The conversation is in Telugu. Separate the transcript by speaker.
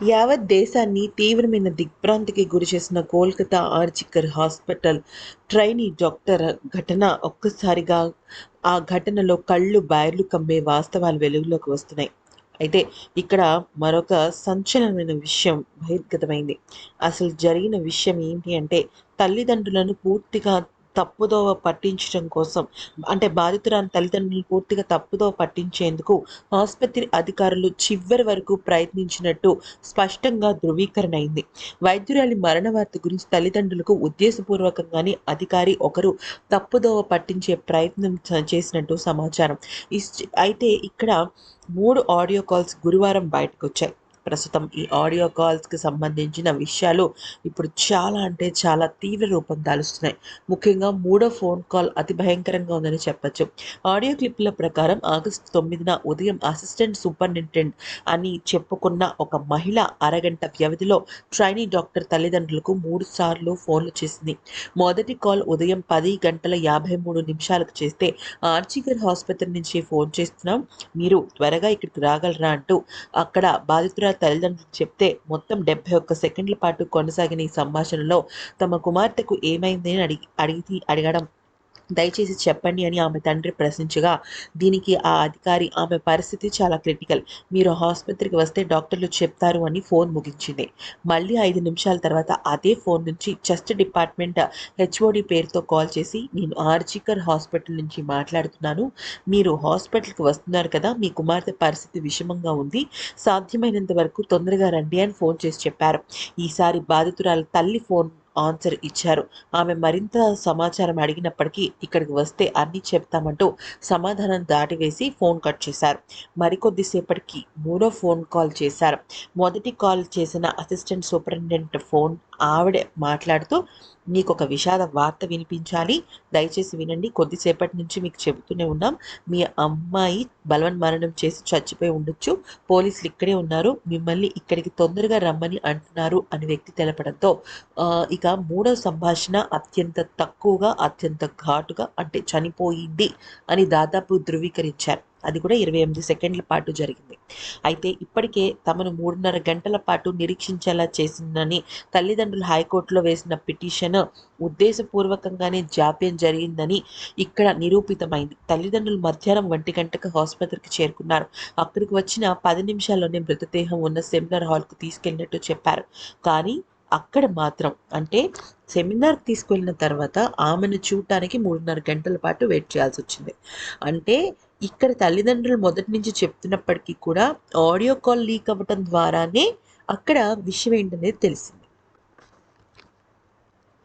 Speaker 1: యావత్ దేశాన్ని తీవ్రమైన దిగ్భ్రాంతికి గురిచేసిన Kolkata RG Kar hospital trainee doctor ఘటన ఒక్కసారిగా ఆ ఘటనలో కళ్ళు బయర్లు కమ్మే వాస్తవాలు వెలుగులోకి వస్తున్నాయి. అయితే ఇక్కడ మరొక సంచలనమైన విషయం బహిర్గతమైంది. అసలు జరిగిన విషయం ఏంటి అంటే తల్లిదండ్రులను పూర్తిగా తప్పుదోవ పట్టించడం కోసం అంటే బాధితురాని తల్లిదండ్రులు పూర్తిగా తప్పుదోవ పట్టించేందుకు ఆసుపత్రి అధికారులు చివరి వరకు ప్రయత్నించినట్టు స్పష్టంగా ధృవీకరణ అయింది వైద్యురాలి మరణ వార్త గురించి తల్లిదండ్రులకు ఉద్దేశపూర్వకంగానే అధికారి ఒకరు తప్పుదోవ పట్టించే ప్రయత్నం చేసినట్టు సమాచారం. అయితే ఇక్కడ మూడు ఆడియో కాల్స్ గురువారం బయటకు వచ్చాయి ప్రస్తుతం ఈ ఆడియో కాల్స్కి సంబంధించిన విషయాలు ఇప్పుడు చాలా అంటే చాలా తీవ్ర రూపం దాలుస్తున్నాయి. ముఖ్యంగా మూడో ఫోన్ కాల్ అతి భయంకరంగా ఉందని చెప్పచ్చు. ఆడియో క్లిప్ల ప్రకారం ఆగస్టు తొమ్మిదిన ఉదయం అసిస్టెంట్ సూపరింటెండెంట్ అని చెప్పుకున్న ఒక మహిళ అరగంట వ్యవధిలో ట్రైనీ డాక్టర్ తల్లిదండ్రులకు మూడు సార్లు ఫోన్లు చేసింది. మొదటి కాల్ ఉదయం పది గంటల యాభై మూడు నిమిషాలకు చేస్తే ఆర్జిగర్ హాస్పిటల్ నుంచి ఫోన్ చేస్తున్నాం మీరు త్వరగా ఇక్కడికి రాగలరా అంటూ అక్కడ బాధితురా తల్లిదండ్రులు చెప్తే మొత్తం డెబ్బై ఒక్క సెకండ్ల పాటు కొనసాగిన ఈ సంభాషణలో తమ కుమార్తెకు ఏమైంది అని అడిగి అడిగి అడగడం దయచేసి చెప్పండి అని ఆమె తండ్రి ప్రశ్నించగా దీనికి ఆ అధికారి ఆమె పరిస్థితి చాలా క్రిటికల్. మీరు ఆసుపత్రికి వస్తే డాక్టర్లు చెప్తారు అని ఫోన్ ముగించింది. మళ్ళీ ఐదు నిమిషాల తర్వాత అదే ఫోన్ నుంచి చెస్ట్ డిపార్ట్మెంట్ హెచ్ఓడి పేరుతో కాల్ చేసి నేను ఆర్జికర్ హాస్పిటల్ నుంచి మాట్లాడుతున్నాను. మీరు హాస్పిటల్కి వస్తున్నారు కదా మీ కుమార్తె పరిస్థితి విషమంగా ఉంది. సాధ్యమైనంత వరకు తొందరగా రండి అని ఫోన్ చేసి చెప్పారు. ఈసారి బాధితురాల తల్లి ఫోన్ ఆన్సర్ ఇచ్చారు. ఆమె మరింత సమాచారం అడిగినప్పటికీ ఇక్కడికి వస్తే అన్నీ చెప్తామంటూ సమాధానం దాటివేసి ఫోన్ కట్ చేశారు. మరికొద్దిసేపటికి మూడో ఫోన్ కాల్ చేశారు. మొదటి కాల్ చేసిన అసిస్టెంట్ సూపరింటెండెంట్ ఫోన్ ఆవిడ మాట్లాడుతూ మీకు ఒక విషాద వార్త వినిపించాలి. దయచేసి వినండి. కొద్దిసేపటి నుంచి మీకు చెబుతూనే ఉన్నాం. మీ అమ్మాయి బలవన్ మరణం చేసి చచ్చిపోయి ఉండొచ్చు. పోలీసులు ఇక్కడే ఉన్నారు. మిమ్మల్ని ఇక్కడికి తొందరగా రమ్మని అంటున్నారు అని వ్యక్తి తెలపడంతో ఇక మూడో సంభాషణ అత్యంత తక్కువగా అత్యంత ఘాటుగా అంటే చనిపోయింది అని దాదాపు ధృవీకరించారు. అది కూడా ఇరవై ఎనిమిది సెకండ్ల పాటు జరిగింది. అయితే ఇప్పటికే తమను మూడున్నర గంటల పాటు నిరీక్షించేలా చేసిందని తల్లిదండ్రులు హైకోర్టులో వేసిన పిటిషన్ ఉద్దేశపూర్వకంగానే జాప్యం జరిగిందని ఇక్కడ నిరూపితమైంది. తల్లిదండ్రులు మధ్యాహ్నం ఒంటి గంటకు ఆసుపత్రికి చేరుకున్నారు. అక్కడికి వచ్చిన పది నిమిషాల్లోనే మృతదేహం ఉన్న సెమినార్ హాల్కు తీసుకెళ్ళినట్టు చెప్పారు. కానీ అక్కడ మాత్రం అంటే సెమినార్ తీసుకెళ్ళిన తర్వాత ఆమెను చూడటానికి మూడున్నర గంటల పాటు వెయిట్ చేయాల్సి వచ్చింది. అంటే ఇక్కడ తల్లిదండ్రులు మొదటి నుంచి చెప్తున్నప్పటికీ కూడా ఆడియో కాల్ లీక్ అవ్వటం ద్వారానే అక్కడ విషయం ఏంటనేది తెలిసింది.